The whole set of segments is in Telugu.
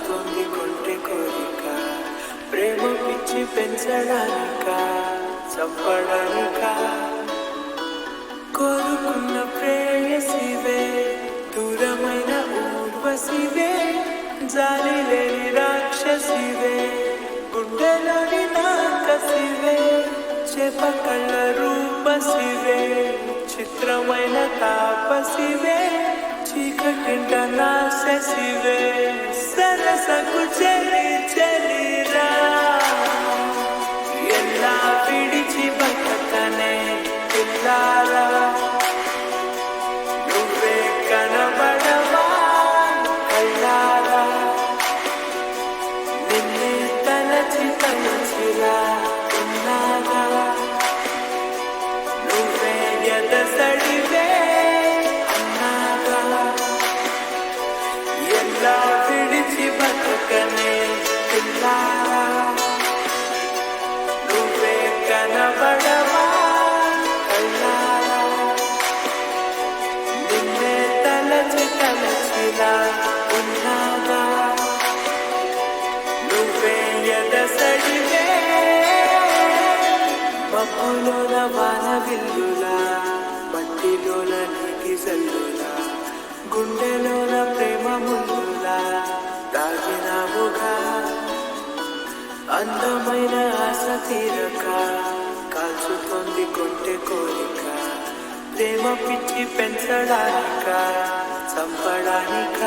కాల్చుతోంది కొంటె కోరిక ప్రేమ పిచ్చి పెంచడానిక చంపడానిక. కోరుకున్న ప్రేయసివే దూరమైన ఊర్వశివే జాలి లేని రాక్షసివే గుండెలోని నాకసివే చేప కళ్ళ రూపసివే చిత్రమైన తాపసివే చీకటింట నాశసివే. esa cuchara. వెల్లులా మట్టిలోన నీటి సల్లులా గుండెలోన ప్రేమ ముందులా దాగినావుగా అందమైన ఆశ తీరక కాల్చుతోంది కొంటె కోరిక ప్రేమ పిచ్చి పెంచడానిక చంపడానిక.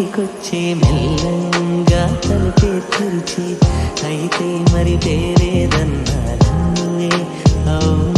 ఇంటికొచ్చే మెల్లంగా తలిపే తెరిచి అయితే మరి వేరేదన్నా అవును.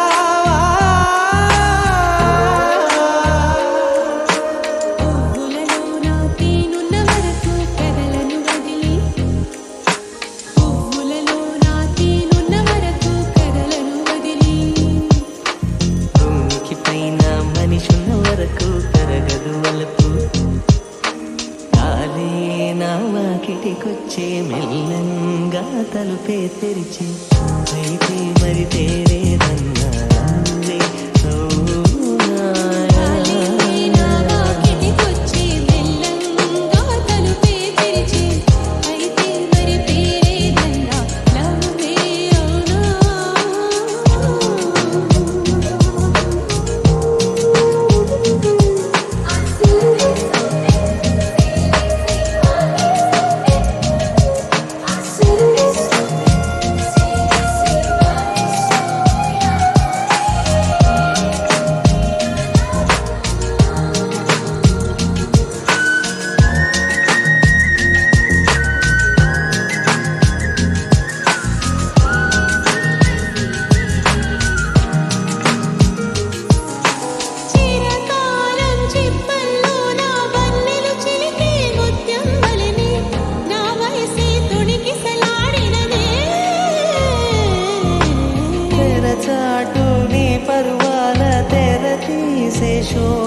show.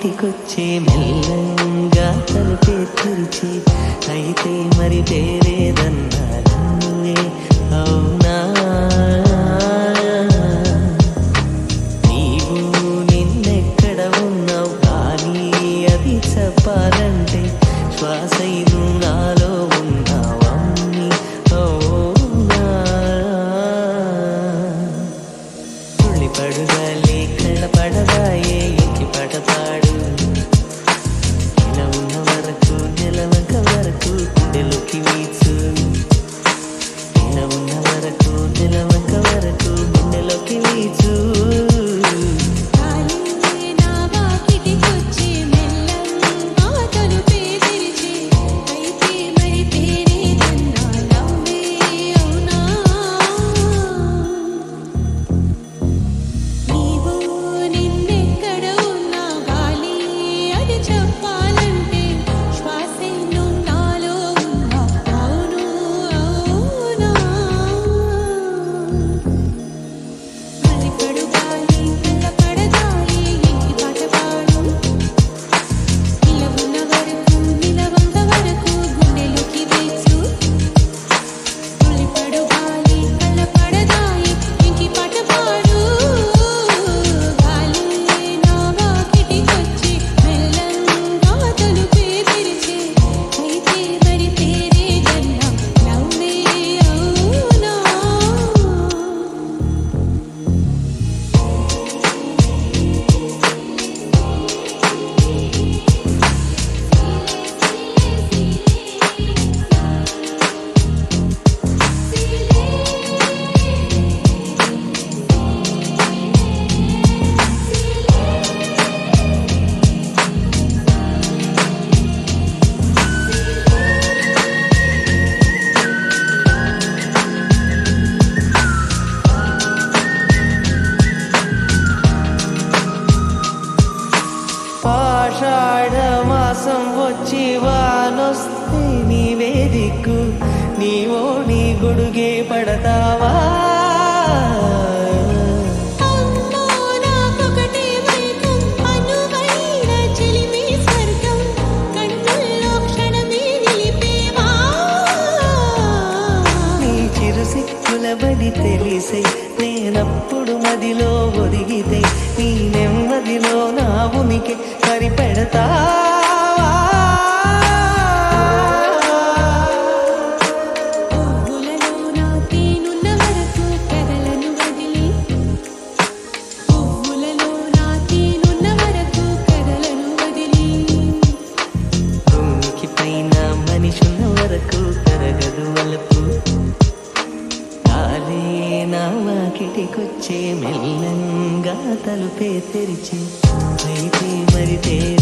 ఇంటికొచ్చే మెల్లంగా తలిపే తెరిచి అయితే మరి పేరేదన్నా వచ్చి వానొస్తే నీ వేదిక్కు నీ ఓణి గొడుగే పడతావా? చిరుసిక్కులబడి తెలిసే నేనప్పుడు మదిలో ఒదిగితే నీ నెమ్మదిలో నా ఉనికి సరిపెడతా? తలుపే తెరిచి అయితే మరి మరితే